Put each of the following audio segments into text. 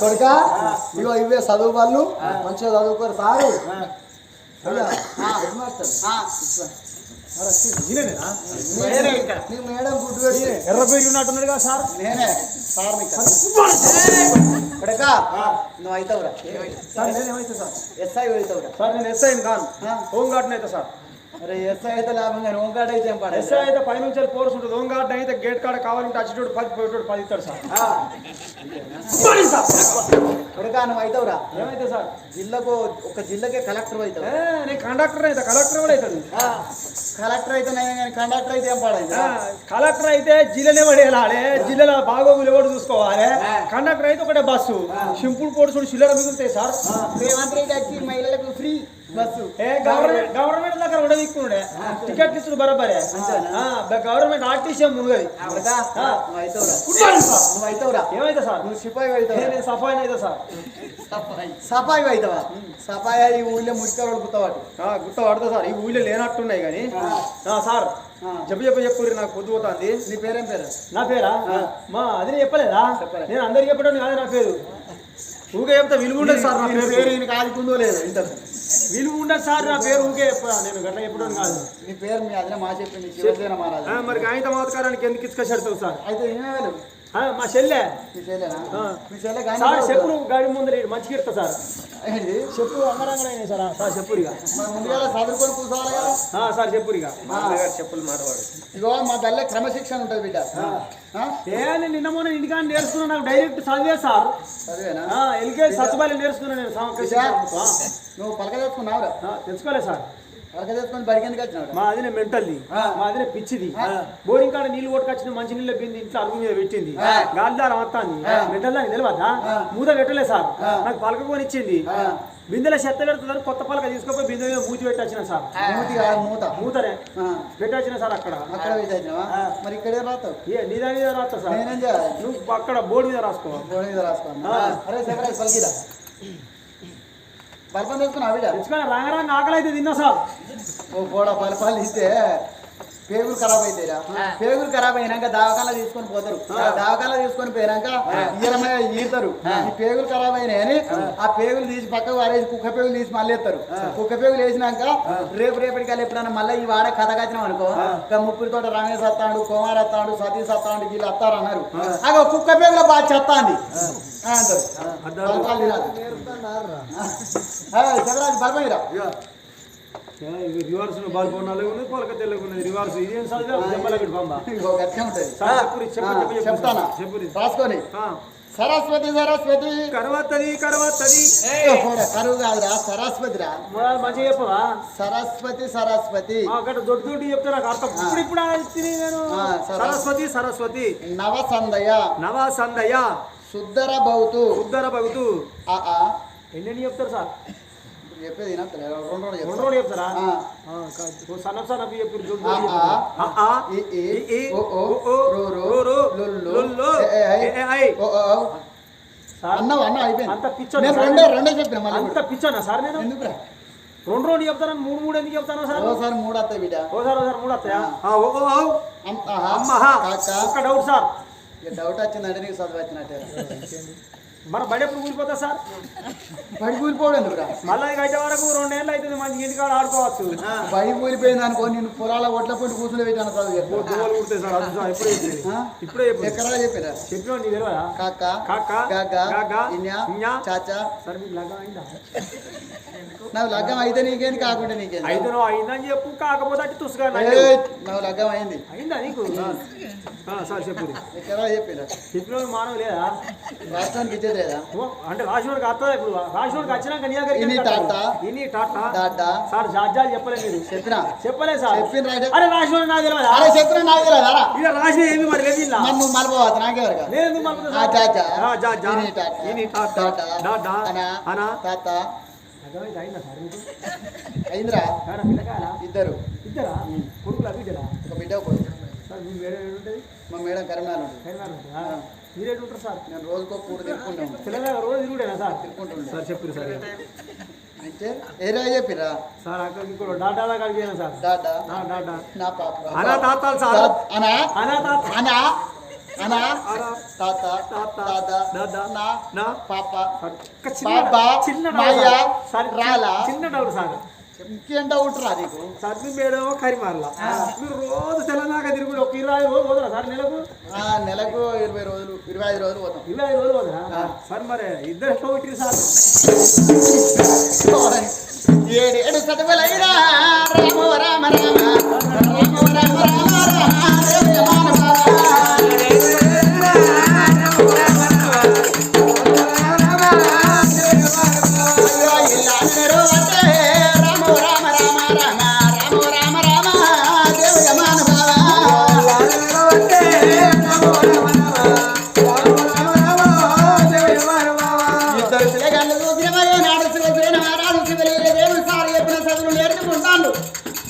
కొడుక ఇగో ఇవే చదువు వాళ్ళు మంచిగా చదువుకోరు సారు మేడం ఎర్ర పేరు ఉన్నట్టున్నాడు కదా నేనే. కొడుక నువ్వు అవుతావురా. సార్ నేను ఏమైతే సార్? ఎస్ఐ అవుతావురా. సార్ నేను ఎస్ఐ కాను. హోమ్ గార్డ్ అయితే సార్. అరే ఎస్ఐ అయితే లాభం కానీ హోంగార్డ్ అయితే ఎస్ఐ అయితే పై నుంచి ఫోర్స్ ఉంటుంది. హోమ్ గార్డ్ అయితే గేట్ కాడ కావాలంటే అచ్చిటోడు పది పోయేటోడు పది ఇస్తాడు సార్. కొడుక నువ్వు అవుతావురా. ఏమైతే సార్? జిల్లాకు ఒక జిల్లాకే కలెక్టర్ అవుతావు. ఏ, నేను కండక్టర్ అయితే కలెక్టర్ కూడా అవుతాడు. కలెక్టర్ అయితే నేను కండక్టర్ అయితే ఏం పడదు. కలెక్టర్ అయితే జిల్లానే పడేయాలి జిల్లాలో బాగోగులు ఎవరు చూసుకోవాలి? కండక్టర్ అయితే ఒకటే బస్సు సింపుల్ పోటు చిల్లర మిగులుతాయి సార్. రేవంత్ రెడ్డి వచ్చి మహిళలకు ఫ్రీ బస్సు. ఏ గవర్నమెంట్ గవర్నమెంట్ దగ్గర కూడా దిక్కునుడే టికెట్లు ఇచ్చుడు బరాబరే. గవర్నమెంట్ ఆర్టీసీ మునుగది ఏమైతే సార్ నువ్వు సిపాయి ఏ, అవుతావు నేను సఫాయి సార్ సఫాయి. అవుతావా సఫాయి ఈ ఊళ్ళో సార్ ఈ ఊళ్ళో లేనట్టున్నాయి కానీ. ఆ, సార్ ఆ. చెప్పు చెప్పు చెప్పు నాకు పొద్దు పోతుంది. నీ పేరేం పేరు? నా పేరా? మా అది చెప్పలేదా? చెప్పలే. నేను అందరికి చెప్పడం కాదు నా పేరు. ఊకే చెప్తా విలువ ఉండదు సార్ నా పేరు. పేరు ఈయనకి ఆదుకుందో లేదు ఇంత విలువ ఉండదు సార్ నా పేరు ఊకే చెప్పా నేను గట్ల చెప్పడం కాదు. నీ పేరు మీ అదిన మా చెప్పింది శివసేన మహారాజు. మరి ఆయన మాతకారానికి ఎందుకు ఇసుకొచ్చాడు సార్? అయితే ఆ, మా చెల్లె. సార్ చెప్పులు గాడి ముందర ఈడు మంచిగా ఇస్తా సార్. చెప్పు అయినాయి సార్ సార్ ఆ, సార్ చెప్పురిగా. చెప్పులు మారవాడు ఇగో మా తల్లే క్రమశిక్షణ ఉంటుంది బిడ్డ? ఏ నేను నిన్న మొన్న ఇంటికాడ నేర్చుకున్నా నాకు డైరెక్ట్ చదివే సార్. ఎల్కేజీ సత్తుబాలి నేర్చుకున్నా నేను? నువ్వు పలక తెచ్చుకున్నావురా? తెలుసుకోలేదు సార్. మా అదినే మెంటల్ది. మా అదినే పిచ్చిది. బోరింగ్ కాడ నీళ్ళు కొట్టుకొచ్చిన మంచి నీళ్ళ బింది ఇంట్లో అరుగు మీద పెట్టింది. గాలిదారం వస్తాంది మెంటల్ దానికి తెలియదా మూత పెట్టలే సార్. నాకు పలక కొని ఇచ్చింది బిందెలో చెత్త పెడుతుందని కొత్త పలక తీసుకుపోయి బిందె మీద మూతి పెట్టి వచ్చిన సార్ మూతి మూతనే. ఆ. పెట్టి వచ్చిన సార్ అక్కడ. మరి ఇక్కడే రాతావు ఏ నీ దాని మీద రాస్తా సార్? నువ్వు అక్కడ బోర్డు మీద రాసుకో. గోడ మీద తెచ్చుకున్నా బిడ్డ తెచ్చుకొని రంగరంగ ఆకలి అయితే తిన్నా సార్. ఓ పోడా బల్పాలు ఇస్తే పేగులు ఖరాబ్ అవుతాయిరా పేగులు ఖరాబ్ అయినాక దావకాల తీసుకొని పోతారు. దావకాల తీసుకొని పోయినాక ఈరమై ఈరుతారు. ఈ పేగులు ఖరాబ్ అయినాయని ఆ. పేగులు తీసి పక్కకు వారేసి కుక్క పేగులు తీసి మళ్ళీ ఎత్తారు కుక్క పేగులు వేసినాక రేపు రేపటికి ఎప్పుడైనా మళ్ళీ ఈ వాడ కథ కచ్చినాం అనుకో ఇక ముప్పిడి తోట రమేష్ వస్తాడు కుమార్ వస్తాడు సతీష్ వస్తాడు వీళ్ళు వస్తారు అన్నారు. అగో కుక్క పేగుల బాగా చెత్తాంది అంటారు. బల్పాలు తినాలి. శివరాజ్ బల్పమిరా రివర్స్ బాల్ బోనాలు ఉన్నది పొలక తెల్లగా ఉన్నది రివర్స్ ఇదేం. చదివా చెప్పలగడు పంబ ఇంకో గట్టిగా ఉంటుంది. సార్ చెప్పురి, చెప్పు, చెప్పు, చెప్పు, చెప్తానా. రాసుకొని. సరస్వతి సరస్వతి. కరవత్తది కరవత్తది. కరువు కాదురా సరస్వతి రా మంచిగా చెప్పవా? సరస్వతి సరస్వతి. అక్కడ దొడ్డు దొడ్డు చెప్తే నాకు అర్థం. ఇప్పుడు ఇప్పుడు నేను. సరస్వతి. సరస్వతి నవ సందయ శుద్ధర బౌతు ఉద్దర భగతు ఆ, ఆ. ఎన్ని చెప్తారు సార్? చెప్పేది రెండు రెండు రెండు చెప్తారా. సన్నపు సన్నపు చెప్పు. సార్ అన్నావు అన్న అయిపోయింది. అంత పిచ్చోడా సార్? రెండే రెండే చెప్పిన అంత పిచ్చోనా సార్ నేను? ఎందుకురా? రెండు రోజులు చెప్తాను మూడు మూడు ఎందుకు చెప్తాను సార్? ఓసారి మూడు వస్తాయి బిడ్డ. ఓసారి ఓసారి మూడు వస్తాయా? ఒక్క డౌట్ సార్. డౌట్ వచ్చిందంటే నీకు చదువు వచ్చినట్టే. మన బడి ఎప్పుడు కూలిపోతా సార్? బడి కూలిపోవడం మళ్ళీ అయితే వరకు రెండేళ్ళు అవుతుంది మంచి ఇంటికాడ ఆడుకోవచ్చు. బడి కూలిపోయింది అనుకో నేను పొలాల ఒడ్ల పొట్టి కూర్చుని పెట్టాను. దోవలు సార్ అది సార్ ఇప్పుడే. ఎక్కడా చెప్పిరా చెప్పినా నీ తెలియదా కాక కాక, గాగ గాగ, ఇన్యా ఇన్యా, చాచా. సార్ మీకు లగ్గం అయిందా? నాకు లగ్గం అయితే నీకేంది కాకుండా నీకేంది? అయితే నువ్వు అయిందని చెప్పు కాకపోతే అటు తుసుగా ఏయ్, నాకు లగ్గం అయింది. అయిందా నీకు? ఆ, సార్ చెప్పు. ఎక్కడా చెప్పిరా చెప్పిన మానవ లేదా? రాష్ట్రానికి ఇచ్చేది లేదా? అంటే రాసినోడికి వస్తుందా ఇప్పుడు. రాసినోడికి వచ్చినాక నీ దగ్గరికి ఇన్ని ఎందుకు టాటా. వస్తాడు? ఇన్ని టాటా? టాటా? సార్ జాజాలు చెప్పలే మీరు. చెప్పినా? చెప్పలే సార్. చెప్పిన రైట్ అరే రాసినోడు నాకు తెలియదా అరే చెప్పిన నాకు తెలియదా రాసిన ఏమి మరి నేను ఎందుకు టాటా. టాటా. టాటా. అనా. అనా. అయిందిరా? ఇద్దరు. ఇద్దరా? కొడుకులా ఒక బిడ్డ కొడుకు. సార్ ఉంటుంది మా మేడం కరీంనగర్ ఉంటుంది. కరీంనగర్ మీరేటు ఉంటారు సార్. నేను రోజుకో కూర తిప్పుకుంటాం పిల్లల రోజు తిరుగుడేనా సార్. తిప్పుకుంటుండే సార్ చెప్పు సార్. ఏరా చెప్పిరా? సార్ అక్కడికి కూడా డాటా పోయినా సార్. డాటా డాటా నా పాప అనా తాతాలు సార్. అనా? అనా తాత. అనా? అనా? తాత తాత, దాదా నా నా. పాప ఒక్క చిన్న మాయ. సార్ రాలా? చిన్న డౌట్ సార్. ఇంకేం డౌట్ రా నీకు? సార్ మీ మేడం కరిమార్ల. మీరు రోజు తెలంగాణ తిరుగుడు ఒక ఇరవై ఐదు రోజులు పోదురా సార్ నెలకు? ఆ, నెలకు ఇరవై రోజులు ఇరవై ఐదు రోజులు పోతాం. ఇరవై ఐదు రోజులు పోదురా సార్ మరి ఇద్దరు ఎట్లా కొట్టిరు సార్? ఏడేడు చదువులైనా రామ. రామ రామ రామ రామ రామ రామ.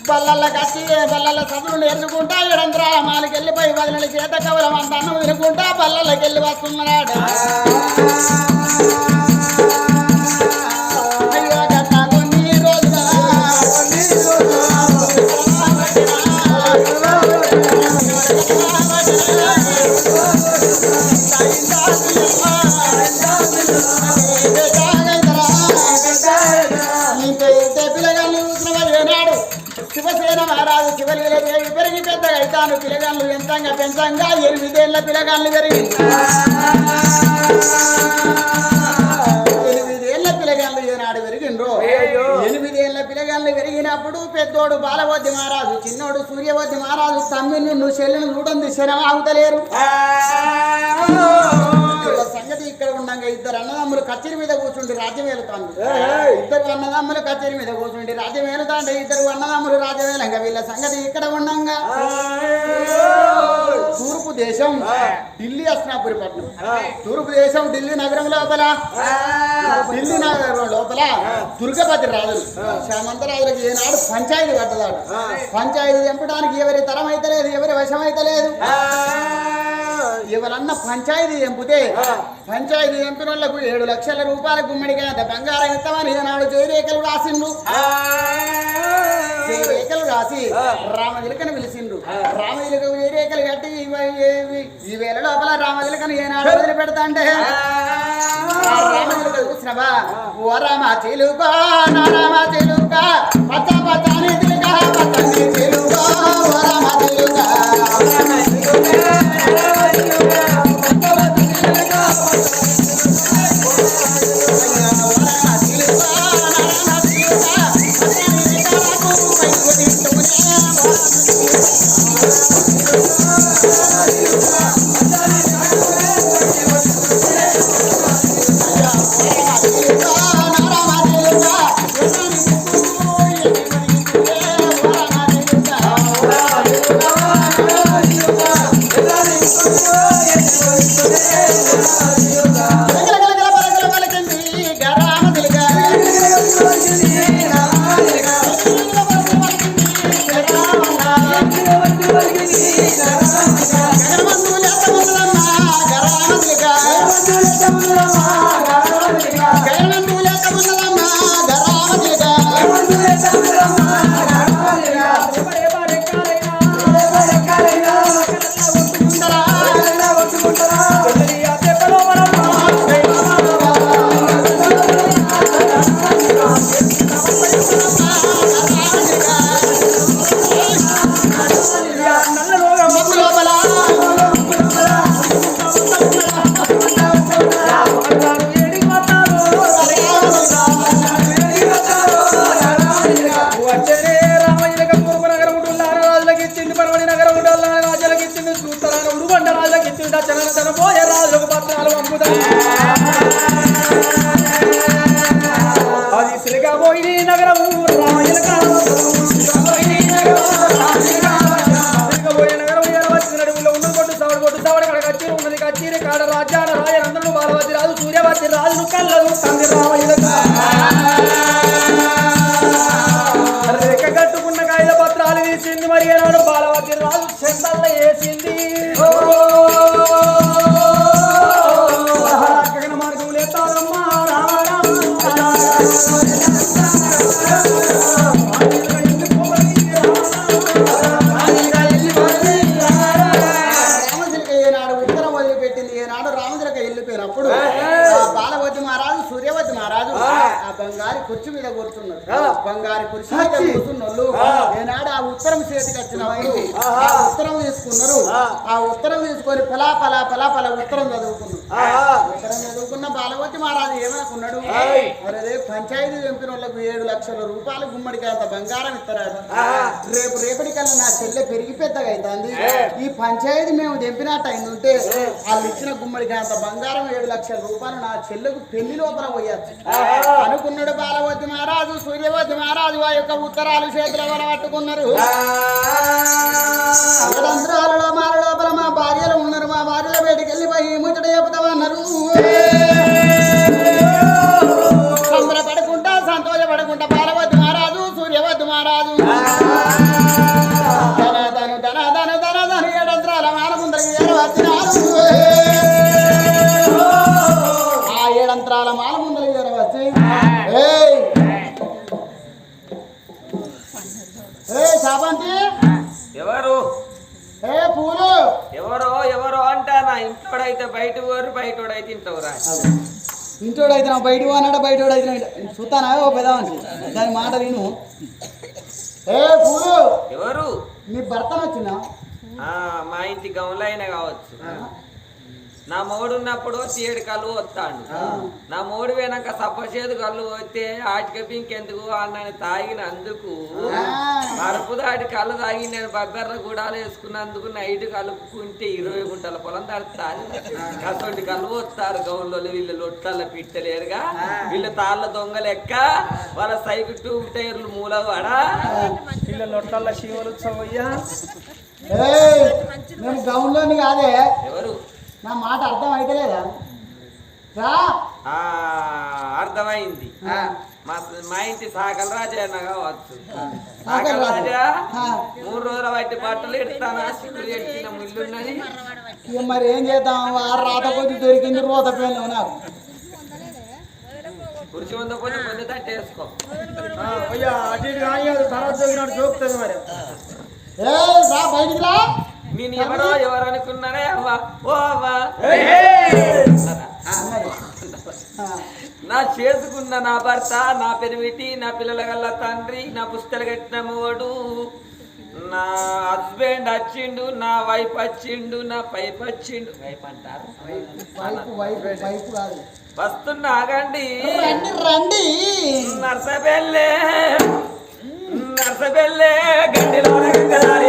బల్లల్ల కట్టి బల్లల్ల చదువులు నేర్చుకుంటా ఇడంద్రా మాలకి వెళ్ళిపోయి వదిలి చేత కవలం అంత అన్నం వినుకుంటా బల్లలకి వెళ్ళి వస్తున్నాడు. శివసేన మహారాజు శివలీల దేవి పెరిగి పెద్దగా అవుతాను. పిలగాళ్ళు ఎంతంగా పెంచంగా ఎనిమిదేళ్ళ పిలగాళ్ళు పెరిగి. పెద్దోడు బాలవద్ది మహారాజు చిన్నోడు సూర్యవద్ది మహారాజు తమ్మిని నువ్వు చెల్లెను చూడండి శరం ఆగుతలేరు సంగతి ఇక్కడ ఉండగా ఇద్దరు అన్నదమ్ములు కచేరి మీద కూర్చుండి రాజ్యం వెళ్తాను ఇద్దరు అన్నదమ్ములు కచేరి మీద కూర్చుండి రాజ్యం వెళ్తాంటే ఇద్దరు అన్నదమ్ములు రాజ్యం వెళ్ళంగా వీళ్ళ సంగతి ఇక్కడ ఉండంగా. దేశం ఢిల్లీ అస్నాపురి పట్నం తూర్పు దేశం ఢిల్లీ నగరం లోపల. ఢిల్లీ నగరం లోపల దుర్గపతి రాజులు. శ్యామంతరాజులకు ఏనాడు పంచాయతీ పట్టదాడు పంచాయతీ చంపడానికి ఎవరి తరం అయితే లేదు ఎవరి వశం అయితే లేదు. ఎవరన్నా పంచాయతీ ఎంపితే పంచాయతీ ఎంపిన వాళ్ళకు ఏడు లక్షల రూపాయల గుమ్మడిగా అంత బంగారం ఇస్తామని ఈనాడు జయరేఖలు రాసిండు. జయరేఖలు రాసి రామజిలకను పిలిచిండు రామజిలక జయరేఖలు కట్టి ఇవ- ఇవి- ఈ వేల లోపల రామజిలకను ఏనాడు వదిలి పెడతా అంటే రామజిలక చూసినవా? ఓ రామ చిలుక నా రామ చిలుక పచ్చ పచ్చని చిలుక పచ్చని వచ్చేనే కుర్చీ మీద కూర్చున్నారు ఆ. బంగారు కుర్చీ మీద. కూర్చున్నోళ్ళు ఆ. ఏనాడు ఆ ఉత్తరం చేతికి ఆహా. ఆ ఉత్తరం తీసుకున్నారు ఆ. ఉత్తరం తీసుకొని పలా పలా పలా పలా ఉత్తరం చదువుకున్నారు. ఉత్తరం చదువుకున్న బాలవతి మహారాజు ఏమనుకున్నాడు. అరే పంచాయతీ చంపిన వాళ్ళకు ఏడు లక్షల రూపాయలు గుమ్మడికి అంత బంగారం ఇస్తారట. రేపు రేపటికల్లా నా చెల్లె పెరిగి పెద్దగా అవుతుంది. ఈ పంచాయతీ మేము తెంపినట్టు అయింది ఉంటే. వాళ్ళు ఇచ్చిన గుమ్మడికి అంత బంగారం ఏడు లక్షల రూపాయలు నా చెల్లెకు పెళ్ళి లోపల పోయచ్చు. అనుకున్నాడు బాలవతి మహారాజు సూర్యవతి మహారాజు ఆ యొక్క ఉత్తరాలు చేతుల వల పట్టుకున్నారు. లోపల మా భార్యలు ఉన్నారు. మా భార్యల బయటికి వెళ్ళిపోయి ముచ్చట చెబుతామన్నారు ఆ ఏడంత్రాల మాల ఏయ్. ఏ శాపంతి ఎవరు? ఏ పూలు. ఎవరో ఎవరో అంటా నా ఇంట్లోడైతే బయట పోరు బయటోడైతే ఇంట్లో రా. ఇంటోడు అయితే నా బయట అన్నాడు అయితే చూస్తానా? ఓ పెద్ద దాని మాట విను. ఏ పూలు. ఎవరు? నీ భర్త వచ్చినా ఆ మా ఇంటి గౌన్లైన కావచ్చు. నా మోడు ఉన్నప్పుడు తీయడు కళ్ళు వస్తాడు నా మోడు పోయినాక సప్పచేదు కళ్ళు వస్తే ఆటిక ఇంకెందుకు అన్నని తాగినందుకు కడుపు దాటి కళ్ళు తాగి నేను బబ్బెర్ర గుడాలు వేసుకున్నందుకు నైట్ కలుపుకుంటే ఇరవై గుంటల పొలం తడుతారు. అటువంటి కళ్ళు వస్తారు గౌన్లో వీళ్ళు లొట్ల పిట్టలేరుగా. వీళ్ళు తాళ్ళ దొంగ లెక్క. వాళ్ళ సైకిల్ టూబ్ టైర్లు మూలవాడా? పిల్ల లొట్టల్ల శివలు గౌన్లోని కాదే. ఎవరు? నా మాట అర్థం అయితే లేదా రా ఆ. అర్థమైంది మా మా ఇంటి సాకల రాజా అన్న కావచ్చు సాకల రాజా. మూడు రోజుల బట్టి బట్టలు ఎడతాను? సిక్కులు ముళ్ళున్నది. ఇక మరి ఏం చేద్దాం? ఆ రాత కొద్ది దొరికింది రోత పేర్లు నాకు. కుర్చీ వంద తట్టేసుకో. అయ్యా అటు ఇటు కానీ అది తర్వాత జోకుతుంది మరి. ఏ రా బయటికి రా. నేను ఎవరో ఎవరు అనుకున్నానే అవ్వా. ఓ అవ్వా. నా చేసుకున్న నా భర్త నా పెనిమిటి నా పిల్లల గల్ల తండ్రి నా పుస్తలు కట్టిన మోడు నా హస్బెండ్ వచ్చిండు నా వైఫ్ వచ్చిండు నా పైప్ వచ్చిండు వైఫ్ అంటారు? వైపు వైపు వైపు కాదు. వస్తున్నా ఆగండి. రండి నర్సబెల్లే నర్సబెల్లే గడ్డిలో రంగదారి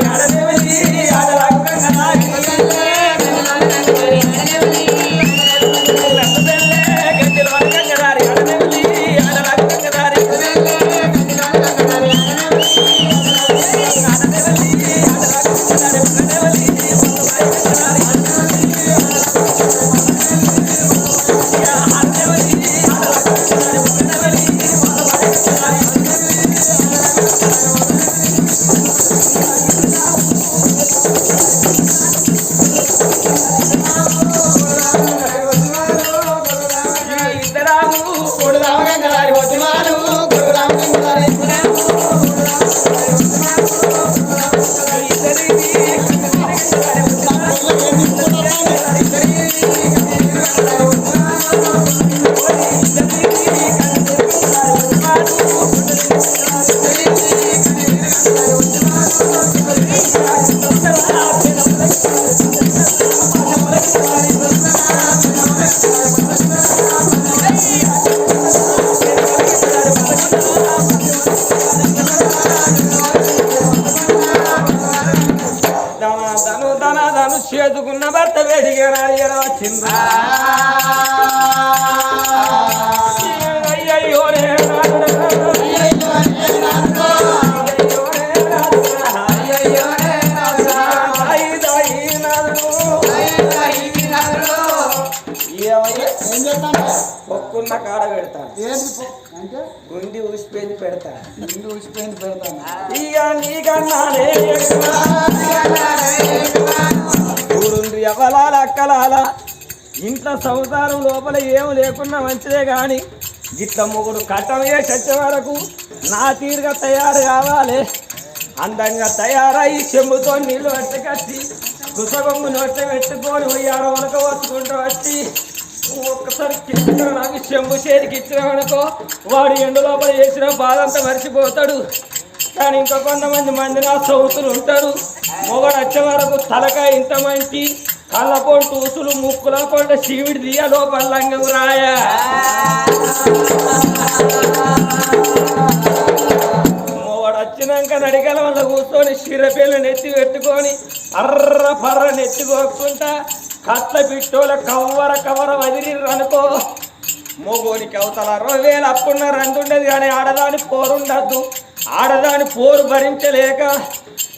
పొక్కున్న కాడ పెడతాను. ఏంటి పో- అంటే? గుండి ఊసిపోయింది పెడతాను ఇంటి ఊసిపోయింది పెడతాను? ఇక ఊరుండ్రి ఎవలాల అక్కలాల. ఇంట్లో సంసారం లోపల ఏం లేకున్నా మంచిదే గాని గిట్ల మొగుడు కట్టం చేసి వరకు నా తీరుగా తయారు కావాలి. అందంగా తయారై చెంబుతో నీళ్ళు పట్టుకట్టి కుసగొమ్ము నొట్ట పెట్టుకొని ఉయ్యార ఉలక వస్తుకుంటూ వచ్చి ఒక్కసారి కింద నాకు చెంబు చేతికి ఇచ్చినామనుకో వాడు ఎండు లోపల చేసిన బాధ అంతా మర్చిపోతాడు. కానీ ఇంకా కొంతమంది మంది నా సౌతులు ఉంటారు. మొగడు వచ్చే వరకు తలకాయ ఇంత మంచి కళ్ళ పొంటు ఊసులు ముక్కుల పొంట శివుడి దియ లోపల లంగం రాయా. మొగడు వచ్చినాక నడికల వల్ల కూర్చొని శిరపేలు నెత్తి పెట్టుకొని అర్ర పర్ర నెత్తి నెత్తికోకుండా కట్ల పిట్టోల కవ్వర కవర వదిలి అనుకో. మొగోనికి అవతల అరవై వేలు అప్పున్న రందుండేది కానీ ఆడదాని పోరుండద్దు. ఆడదాని పోరు భరించలేక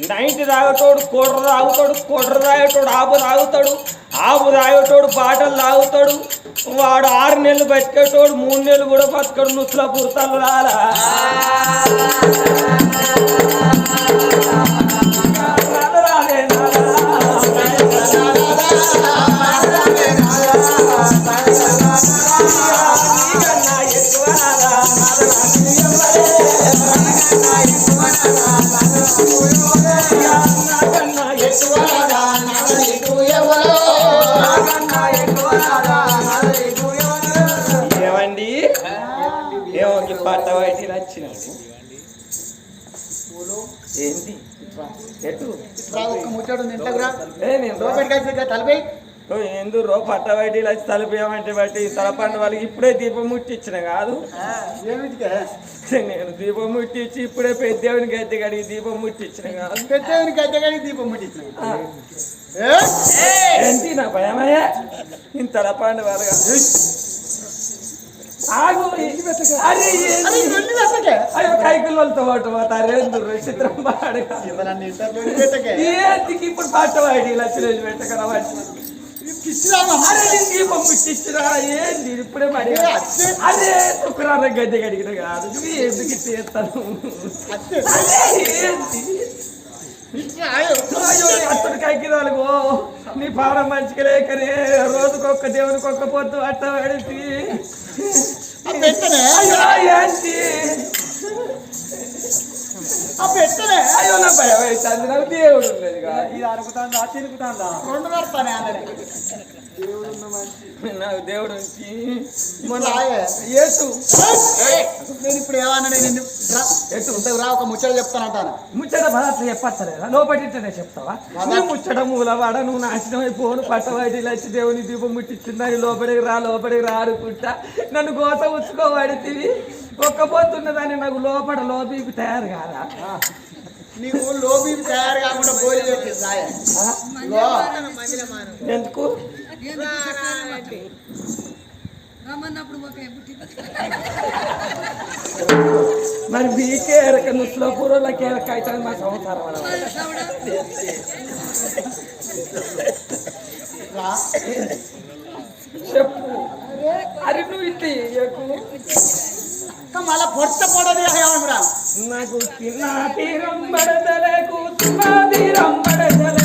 నైంటి తాగుతాడు కొడ్ర తాగుతాడు కొడ్ర తాగేటోడు ఆపు తాగుతాడు ఆపు తాగేటోడు బాటలు తాగుతాడు. వాడు ఆరు నెలలు బతికేటోడు మూడు నెలలు కూడా బతకడు నుసుల పుడతాలు రాలా. ఏమో ఈ పట్ట బయట నచ్చినాడు ఏంటి ఎటు? రా, పట్ట బయట వచ్చి తలిపేయమంటే బట్టి తలపండు వాళ్ళకి ఇప్పుడే దీపం ముట్టించిన కాదు? నేను దీపం ముట్టించి ఇప్పుడే పెద్దవుని గద్దె కడిగి దీపం ముట్టించిన కాదు. పెద్దవిని గద్దెగాని దీపం ముట్టించిన? ఏంటి నా భయమయ్యా? ఇంత తలపండు వెళ్ళి. అయ్యో కైకులతో పాటు తారేందు చిత్రం పెట్టకే. ఏంటికి ఇప్పుడు పాట వాడి లక్షలు పెట్టకరా ఏంది? ఇప్పుడే మరి. అదే శుక్రవారం గద్దె కడిగిన కాదు. ఎందుకు చేస్తాను అతడు కైకిదాలకు నీ పాడం మంచిగా లేకనే రోజుకొక్క దేవునికి ఒక్క పొద్దు అట్ట పడితే. అయ్యో ఏంటి? ఆ పెట్టనే. అయ్యో నా భయం అవుతుంది నాకు దేవుడు కాదు ఇది అరుగుతాందా? తిరుగుతాందా? రెండు నడతానే ఆమెనే. నాకు దేవుడు ఉంచి. ఇప్పుడు ఆయే. నేను ఇప్పుడు ఏమన్నా నేను రా, ఎటు ఇంతకు రా ఒక ముచ్చట చెప్తానంటాను ముచ్చట పదార్థం చెప్పత్తలేదా లోపలినే చెప్తావా? నువ్వు ముచ్చట మూలవాడ నువ్వు నాశనం అయిపోను పట్టవాడి లచ్చి దేవుని దీపం ముట్టించిందని లోపలికి రా లోపలికి రా అనుకుంటా. నన్ను గోత ఉచ్చుకోబడితివి ఒక్క పొద్దున్నదాన్ని నాకు లోపల లోపలికి తయారు కాదా? నీకు లోబీ తయారు కాకుండా పోయి ఎందుకు? రమ్మన్నప్పుడు ఒక పుట్టి మరి మీకే ఎరక నుస్సులో పూర్వలకి ఎరక అవుతుంది మా సంసారం. చెప్పు. అరే నువ్వు ఇట్టి మళ్ళా పొట్ట పొడది నాకు తిన్న తీరం పడదలే కూతున్న తీరం పడదలే